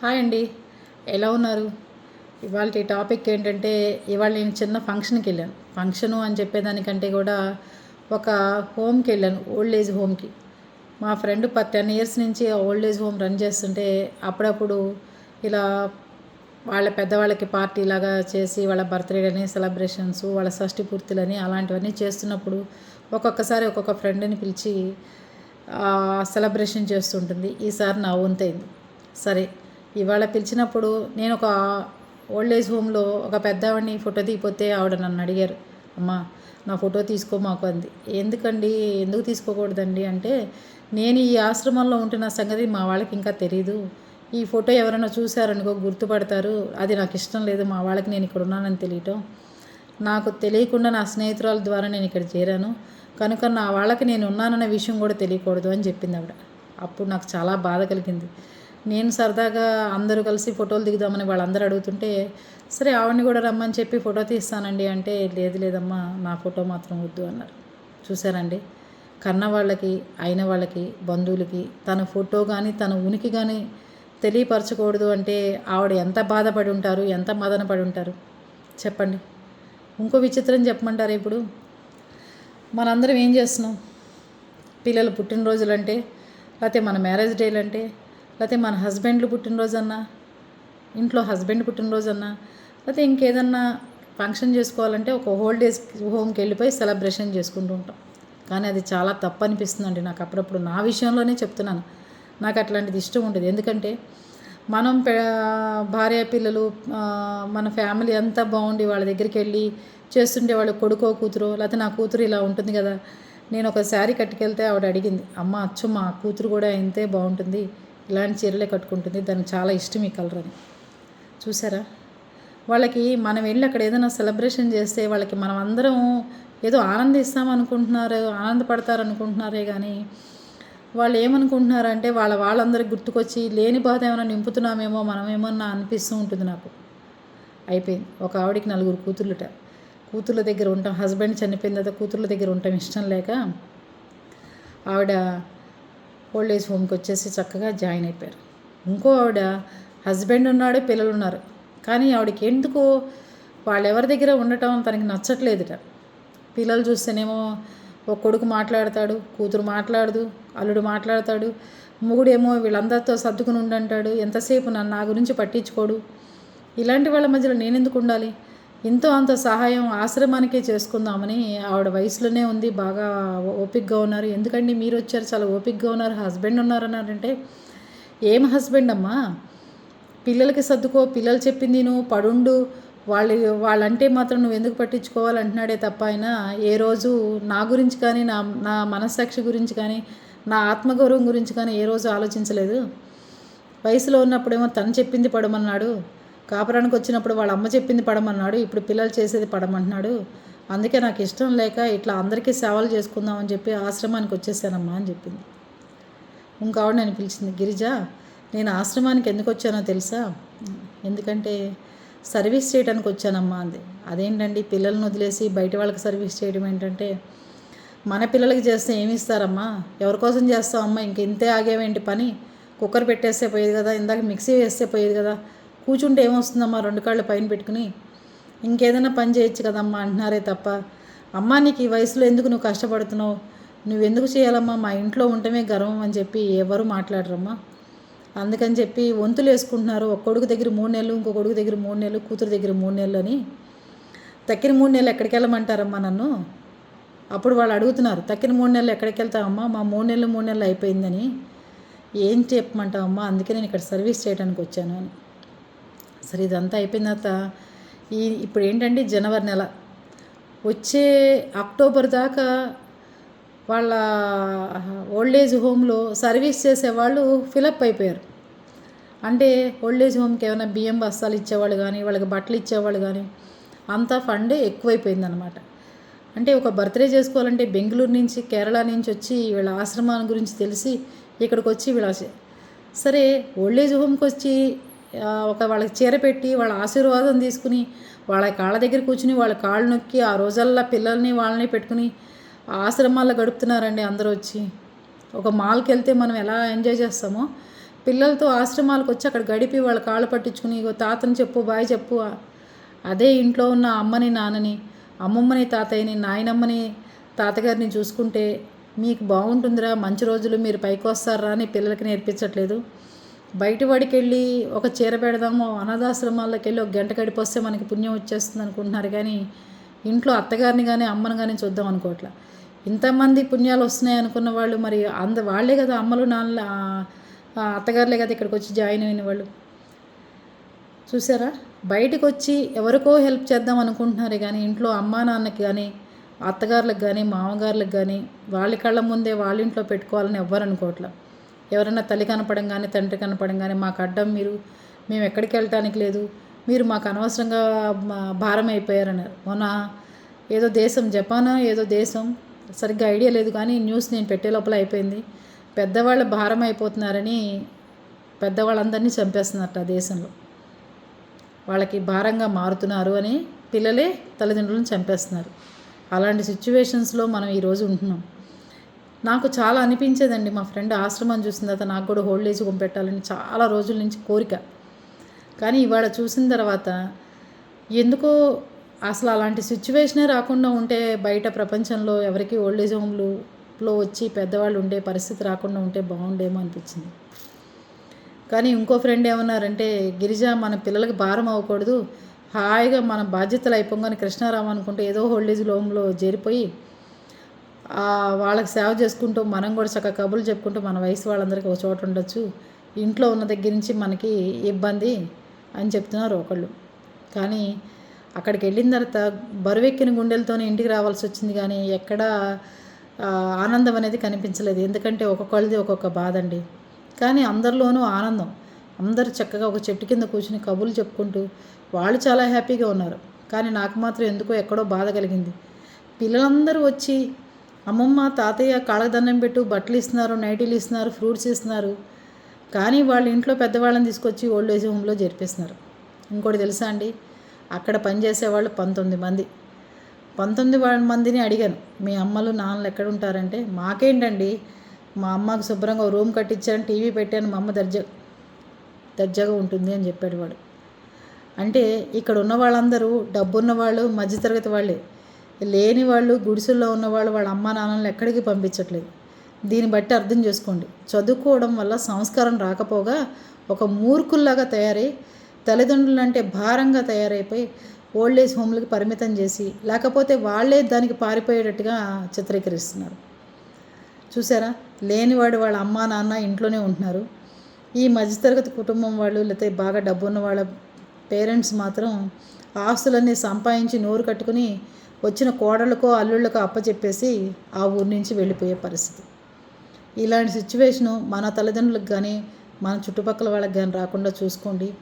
Hi అండి. ఎలా ఉన్నారు? ఇవాళ టాపిక్ ఏంటంటే ఇవాళ నేను చిన్న ఫంక్షన్కి వెళ్ళాను. ఫంక్షను అని చెప్పేదానికంటే కూడా ఒక హోమ్కి వెళ్ళాను ఓల్డ్ ఏజ్ హోమ్కి. మా ఫ్రెండ్ ప టెన్ ఇయర్స్ నుంచి ఆ ఓల్డ్ ఏజ్ హోమ్ రన్ చేస్తుంటే అప్పుడప్పుడు ఇలా వాళ్ళ పెద్దవాళ్ళకి పార్టీ లాగా చేసి వాళ్ళ బర్త్డేలని సెలబ్రేషన్స్ వాళ్ళ షష్టి పూర్తులని అలాంటివన్నీ చేస్తున్నప్పుడు ఒక్కొక్కసారి ఒక్కొక్క ఫ్రెండ్ని పిలిచి సెలబ్రేషన్ చేస్తుంటుంది. ఈసారి నా వంతైంది. సరే ఇవాళ పిలిచినప్పుడు నేను ఒక ఓల్డ్ ఏజ్ హోమ్లో ఒక పెద్దవాడిని ఫోటో తీయపోతే ఆవిడ నన్ను అడిగారు అమ్మా నా ఫోటో తీసుకో మాకు అంది. ఎందుకండి? ఎందుకు తీసుకోకూడదండి? అంటే నేను ఈ ఆశ్రమంలో ఉంటున్న సంగతి మా వాళ్ళకి ఇంకా తెలియదు ఈ ఫోటో ఎవరైనా చూశారనుకో గుర్తుపడతారు. అది నాకు ఇష్టం లేదు మా వాళ్ళకి నేను ఇక్కడ ఉన్నానని తెలియటం. నాకు తెలియకుండా నా స్నేహితురాల ద్వారా నేను ఇక్కడ చేరాను. కనుక నా వాళ్ళకి నేను ఉన్నానన్న విషయం కూడా తెలియకూడదు అని చెప్పింది ఆవిడ. అప్పుడు నాకు చాలా బాధ కలిగింది. నేను సరదాగా అందరూ కలిసి ఫోటోలు దిగుదామని వాళ్ళందరూ అడుగుతుంటే సరే ఆవిడని కూడా రమ్మని చెప్పి ఫోటో తీస్తానండి అంటే లేదు లేదమ్మా నా ఫోటో మాత్రం వద్దు అన్నారు. చూసారండి కన్న వాళ్ళకి అయిన వాళ్ళకి బంధువులకి తన ఫోటో కానీ తన ఉనికి కానీ తెలియపరచకూడదు అంటే ఆవిడ ఎంత బాధపడి ఉంటారు ఎంత మదనపడి ఉంటారు? చెప్పండి. ఇంకో విచిత్రం చెప్పమంటారు ఇప్పుడు? మనందరం ఏం చేస్తున్నాం? పిల్లలు పుట్టినరోజులంటే లేకపోతే మన మ్యారేజ్ డేలు అంటే లేకపోతే మన హస్బెండ్లు పుట్టినరోజన్నా ఇంట్లో హస్బెండ్ పుట్టినరోజు అన్నా లేకపోతే ఇంకేదన్నా ఫంక్షన్ చేసుకోవాలంటే ఒక హోల్ డేస్ హోమ్కి వెళ్ళిపోయి సెలబ్రేషన్ చేసుకుంటూ ఉంటాం. కానీ అది చాలా తప్పు అనిపిస్తుందండి నాకు అప్పుడప్పుడు నా విషయంలోనే చెప్తున్నాను. నాకు అట్లాంటిది ఇష్టం ఉండదు. ఎందుకంటే మనం భార్య పిల్లలు మన ఫ్యామిలీ అంతా బాగుండి వాళ్ళ దగ్గరికి వెళ్ళి చేస్తుంటే వాళ్ళు కొడుకో కూతురు లేకపోతే నా కూతురు ఇలా ఉంటుంది కదా నేను ఒక శారీ కట్టుకెళ్తే ఆవిడ అడిగింది అమ్మ అచ్చు మా కూతురు కూడా ఇంతే బాగుంటుంది ఇలాంటి చీరలే కట్టుకుంటుంది. దానికి చాలా ఇష్టం ఈ కలర్ అని. చూసారా? వాళ్ళకి మనం వెళ్ళి అక్కడ ఏదైనా సెలబ్రేషన్ చేస్తే వాళ్ళకి మనం అందరం ఏదో ఆనందిస్తాం అనుకుంటున్నారు ఆనందపడతారు అనుకుంటున్నారే కానీ వాళ్ళు ఏమనుకుంటున్నారంటే వాళ్ళ వాళ్ళందరికి గుర్తుకొచ్చి లేని బాధ ఏమైనా నింపుతున్నామేమో మనమేమన్నా అనిపిస్తూ ఉంటుంది నాకు. అయిపోయింది. ఒక ఆవిడికి నలుగురు కూతుర్లుట. కూతుర్ల దగ్గర ఉంటాం హస్బెండ్ చనిపోయిన తర్వాత కూతుర్ల దగ్గర ఉంటాం ఇష్టం లేక ఆవిడ ఓల్డ్ ఏజ్ హోమ్కి వచ్చేసి చక్కగా జాయిన్ అయిపోయారు. ఇంకో ఆవిడ హస్బెండ్ ఉన్నాడు పిల్లలు ఉన్నారు. కానీ ఆవిడకి ఎందుకో వాళ్ళు ఎవరి దగ్గర ఉండటం తనకి నచ్చట్లేదుట. పిల్లలు చూస్తేనేమో ఒక కొడుకు మాట్లాడతాడు కూతురు మాట్లాడదు అల్లుడు మాట్లాడతాడు మొగుడేమో వీళ్ళందరితో సర్దుకుని ఉండంటాడు ఎంతసేపు నన్ను నా గురించి పట్టించుకోడు? ఇలాంటి వాళ్ళ మధ్యలో నేను ఎందుకు ఉండాలి? ఎంతో అంత సహాయం ఆశ్రమానికే చేసుకుందామని ఆవిడ వయసులోనే ఉంది బాగా ఓపిక్గా ఉన్నారు. ఎందుకండి మీరు వచ్చారు? చాలా ఓపిక్గా ఉన్నారు. హస్బెండ్ ఉన్నారన్నారంటే ఏం హస్బెండ్ అమ్మా? పిల్లలకి సర్దుకో పిల్లలు చెప్పింది నువ్వు పడుండు. వాళ్ళు వాళ్ళంటే మాత్రం నువ్వు ఎందుకు పట్టించుకోవాలంటున్నాడే తప్ప ఆయన ఏ రోజు నా గురించి కానీ నా నా మనస్సాక్షి గురించి కానీ నా ఆత్మగౌరవం గురించి కానీ ఏ రోజు ఆలోచించలేదు. వయసులో ఉన్నప్పుడేమో తను చెప్పింది పడమన్నాడు. కాపురానికి వచ్చినప్పుడు వాళ్ళ అమ్మ చెప్పింది పడమన్నాడు ఇప్పుడు పిల్లలు చేసేది పడమంటున్నాడు. అందుకే నాకు ఇష్టం లేక ఇట్లా అందరికీ సేవలు చేసుకుందామని చెప్పి ఆశ్రమానికి వచ్చేసానమ్మా అని చెప్పింది. ఇంకావిడ నేను పిలిచింది గిరిజ నేను ఆశ్రమానికి ఎందుకు వచ్చానో తెలుసా? ఎందుకంటే సర్వీస్ చేయడానికి వచ్చానమ్మా అంది. అదేంటండి పిల్లల్ని వదిలేసి బయట వాళ్ళకి సర్వీస్ చేయడం ఏంటంటే మన పిల్లలకి చేస్తే ఏమి ఇస్తారమ్మా? ఎవరి కోసం చేస్తామమ్మా ఇంక ఇంతే ఆగేవేంటి పని? కుక్కర్ పెట్టేస్తే పోయేది కదా ఇందాక మిక్సీ వేస్తే పోయేది కదా. కూర్చుంటే ఏమొస్తుందమ్మా? రెండు కాళ్ళు పైన పెట్టుకుని ఇంకేదైనా పని చేయొచ్చు కదమ్మా అంటున్నారే తప్ప. అమ్మా నీకు ఈ వయసులో ఎందుకు నువ్వు కష్టపడుతున్నావు? నువ్వు ఎందుకు చేయాలమ్మా? మా ఇంట్లో ఉండటమే గర్వం అని చెప్పి ఎవరు మాట్లాడరమ్మా? అందుకని చెప్పి వంతులు వేసుకుంటున్నారు. ఒక కొడుకు దగ్గర మూడు నెలలు ఇంకో కొడుకు దగ్గర మూడు నెలలు కూతురు దగ్గర మూడు నెలలు అని. తక్కిన మూడు నెలలు ఎక్కడికి వెళ్ళమంటారమ్మా నన్ను? అప్పుడు వాళ్ళు అడుగుతున్నారు తక్కిన మూడు నెలలు ఎక్కడికి వెళ్తావమ్మా మా మూడు నెలలు మూడు నెలలు అయిపోయిందని. ఏం చెప్పమంటావమ్మా? అందుకే నేను ఇక్కడ సర్వీస్ చేయడానికి వచ్చాను అని. సరే ఇదంతా అయిపోయిన తర్వాత ఈ ఇప్పుడు ఏంటంటే జనవరి నెల. వచ్చే అక్టోబర్ దాకా వాళ్ళ ఓల్డ్ ఏజ్ హోమ్లో సర్వీస్ చేసేవాళ్ళు ఫిలప్ అయిపోయారు. అంటే ఓల్డ్ ఏజ్ హోమ్కి ఏమైనా బియ్యం బస్తాలు ఇచ్చేవాళ్ళు కానీ వాళ్ళకి బట్టలు ఇచ్చేవాళ్ళు కానీ అంతా ఫండ్ ఎక్కువైపోయిందనమాట అంటే ఒక బర్త్డే చేసుకోవాలంటే బెంగళూరు నుంచి కేరళ నుంచి వచ్చి వీళ్ళ ఆశ్రమాల గురించి తెలిసి ఇక్కడికి వచ్చి వీళ్ళ సరే ఓల్డ్ ఏజ్ హోమ్కి వచ్చి ఒక వాళ్ళకి చీర పెట్టి వాళ్ళ ఆశీర్వాదం తీసుకుని వాళ్ళ కాళ్ళ దగ్గర కూర్చుని వాళ్ళ కాళ్ళు నొక్కి ఆ రోజల్లా పిల్లల్ని వాళ్ళని పెట్టుకుని ఆశ్రమాల్లో గడుపుతున్నారండి అందరూ వచ్చి. ఒక మాల్కి వెళ్తే మనం ఎలా ఎంజాయ్ చేస్తామో పిల్లలతో ఆశ్రమాలకు వచ్చి అక్కడ గడిపి వాళ్ళ కాళ్ళు పట్టించుకుని తాతని చెప్పు బాయ్ చెప్పు. అదే ఇంట్లో ఉన్న అమ్మని నాన్నని అమ్మమ్మని తాతయ్యని నాయనమ్మని తాతగారిని చూసుకుంటే మీకు బాగుంటుందిరా మంచి రోజులు మీరు పైకి వస్తారా అని పిల్లలకి నేర్పించట్లేదు. బయట వెళ్ళి ఒక చీర పెడదాము అనాథాశ్రమాల్లోకి వెళ్ళి ఒక గంట గడిపొస్తే మనకి పుణ్యం వచ్చేస్తుంది అనుకుంటున్నారు. కానీ ఇంట్లో అత్తగారిని కానీ అమ్మని కానీ చూద్దాం అనుకోవట్లా. ఇంతమంది పుణ్యాలు వస్తున్నాయి అనుకున్న వాళ్ళు మరి అంద వాళ్ళే కదా అమ్మలు నాన్న అత్తగారులే కదా ఇక్కడికి వచ్చి జాయిన్ అయిన వాళ్ళు. చూసారా? బయటకు వచ్చి ఎవరికో హెల్ప్ చేద్దాం అనుకుంటున్నారు. కానీ ఇంట్లో అమ్మా నాన్నకి కానీ అత్తగారులకు కానీ మామగారులకు కానీ వాళ్ళ కళ్ళ ముందే వాళ్ళ ఇంట్లో పెట్టుకోవాలని ఎవ్వరు అనుకోవట్లా. ఎవరైనా తల్లి కనపడంగానే కానీ తండ్రి కనపడంగానే కానీ మాకు అడ్డం మీరు మేము ఎక్కడికి వెళ్ళటానికి లేదు. మీరు మాకు అనవసరంగా భారం అయిపోయారన్నారు. మొన్న ఏదో దేశం జపాన్ ఏదో దేశం సరిగ్గా ఐడియా లేదు కానీ న్యూస్ నేను పెట్టే లోపల అయిపోయింది. పెద్దవాళ్ళు భారం అయిపోతున్నారని పెద్దవాళ్ళందరినీ చంపేస్తున్నట్టు ఆ దేశంలో. వాళ్ళకి భారంగా మారుతున్నారు అని పిల్లలే తల్లిదండ్రులను చంపేస్తున్నారు. అలాంటి సిచ్యువేషన్స్లో మనం ఈరోజు ఉంటున్నాం. నాకు చాలా అనిపించేదండి మా ఫ్రెండ్ ఆశ్రమం చూసిన తర్వాత నాకు కూడా హోల్డేజ్ ఏజ్ హోమ్ పెట్టాలని చాలా రోజుల నుంచి కోరిక. కానీ ఇవాళ చూసిన తర్వాత ఎందుకో అసలు అలాంటి సిచ్యువేషనే రాకుండా ఉంటే బయట ప్రపంచంలో ఎవరికి ఓల్డేజ్ ఏజ్ హోమ్లో వచ్చి పెద్దవాళ్ళు ఉండే పరిస్థితి రాకుండా ఉంటే బాగుండేమో అనిపించింది. కానీ ఇంకో ఫ్రెండ్ ఏమన్నారంటే గిరిజ మన పిల్లలకి భారం అవ్వకూడదు. హాయిగా మన బాధ్యతలు అయిపోగానే కృష్ణారావు అనుకుంటే ఏదో హోల్డేజ్ హోమ్లో చేరిపోయి వాళ్ళకి సేవ చేసుకుంటూ మనం కూడా చక్కగా కబుర్లు చెప్పుకుంటూ మన వయసు వాళ్ళందరికీ ఒక చోట ఉండొచ్చు. ఇంట్లో ఉన్న దగ్గర నుంచి మనకి ఇబ్బంది అని చెప్తున్నారు ఒకళ్ళు. కానీ అక్కడికి వెళ్ళిన తర్వాత బరువెక్కిన గుండెలతోనే ఇంటికి రావాల్సి వచ్చింది కానీ ఎక్కడ ఆనందం అనేది కనిపించలేదు. ఎందుకంటే ఒక్కొక్కళ్ళది ఒక్కొక్క బాధ అండి కానీ అందరిలోనూ ఆనందం. అందరూ చక్కగా ఒక చెట్టు కింద కూర్చుని కబుర్లు చెప్పుకుంటూ వాళ్ళు చాలా హ్యాపీగా ఉన్నారు. కానీ నాకు మాత్రం ఎందుకో ఎక్కడో బాధ కలిగింది. పిల్లలందరూ వచ్చి అమ్మమ్మ తాతయ్య కాళ్ళదండం పెట్టు బట్టలు ఇస్తున్నారు నైటీలు ఇస్తున్నారు ఫ్రూట్స్ ఇస్తున్నారు. కానీ వాళ్ళ ఇంట్లో పెద్దవాళ్ళని తీసుకొచ్చి ఓల్డ్ ఏజ్ హోమ్లో జరిపిస్తున్నారు. ఇంకోటి తెలుసా అండి? అక్కడ పనిచేసేవాళ్ళు పంతొమ్మిది మంది. పంతొమ్మిది మందిని అడిగాను. మీ అమ్మలు నాన్నలు ఎక్కడ ఉంటారంటే మాకేంటండి? మా అమ్మకు శుభ్రంగా రూమ్ కట్టించాను టీవీ పెట్టాను మా అమ్మ దర్జా దర్జాగా ఉంటుంది అని చెప్పాడు వాడు. అంటే ఇక్కడ ఉన్న వాళ్ళందరూ డబ్బున్న వాళ్ళు మధ్యతరగతి వాళ్ళే. లేని వాళ్ళు గుడిసెల్లో ఉన్నవాళ్ళు వాళ్ళ అమ్మా నాన్నలను ఎక్కడికి పంపించట్లేదు. దీన్ని బట్టి అర్థం చేసుకోండి. చదువుకోవడం వల్ల సంస్కారం రాకపోగా ఒక మూర్ఖుల్లాగా తయారై తల్లిదండ్రులు అంటే భారంగా తయారైపోయి ఓల్డ్ ఏజ్ హోమ్లకి పరిమితం చేసి లేకపోతే వాళ్ళే దానికి పారిపోయేటట్టుగా చిత్రీకరిస్తున్నారు. చూసారా? లేనివాడు వాళ్ళ అమ్మా నాన్న ఇంట్లోనే ఉంటున్నారు. ఈ మధ్యతరగతి కుటుంబం వాళ్ళు లేకపోతే బాగా డబ్బు ఉన్న వాళ్ళ పేరెంట్స్ మాత్రం ఆస్తులన్నీ సంపాదించి నోరు కట్టుకుని వచ్చిన కోడళ్ళకో అల్లుళ్ళకో అప్పచెప్పేసి ఆ ఊరి నుంచి వెళ్ళిపోయే పరిస్థితి. ఇలాంటి సిచ్యువేషను మన తల్లిదండ్రులకు కానీ మన చుట్టుపక్కల వాళ్ళకి కానీ రాకుండా చూసుకోండి.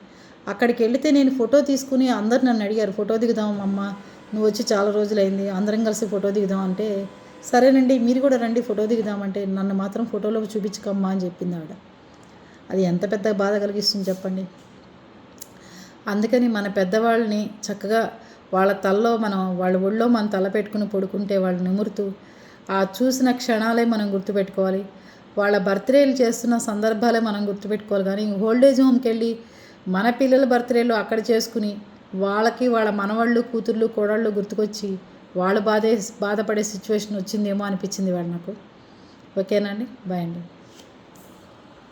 అక్కడికి వెళితే నేను ఫోటో తీసుకుని అందరు నన్ను అడిగారు ఫోటో దిగుదాం అమ్మ నువ్వు వచ్చి చాలా రోజులైంది అందరం కలిసి ఫోటో దిగుదాం అంటే సరేనండి మీరు కూడా రండి ఫోటో దిగుదామంటే నన్ను మాత్రం ఫోటోలోకి చూపించుకమ్మా అని చెప్పింది ఆవిడ. అది ఎంత పెద్ద బాధ కలిగిస్తుంది చెప్పండి. అందుకని మన పెద్దవాళ్ళని చక్కగా వాళ్ళ తలలో మనం వాళ్ళ ఒళ్ళో మనం తల పెట్టుకుని పడుకుంటే వాళ్ళు నిమురుతూ ఆ చూసిన క్షణాలే మనం గుర్తుపెట్టుకోవాలి. వాళ్ళ బర్త్డేలు చేస్తున్న సందర్భాలే మనం గుర్తుపెట్టుకోవాలి. కానీ ఓల్డేజ్ హోమ్కి వెళ్ళి మన పిల్లల బర్త్డేలు అక్కడ చేసుకుని వాళ్ళకి వాళ్ళ మనవాళ్ళు కూతుర్లు కోడళ్ళు గుర్తుకొచ్చి వాళ్ళు బాధే బాధపడే సిచ్యువేషన్ వచ్చిందేమో అనిపించింది వాడు నాకు. ఓకేనా అండి? బాయ్ అండి.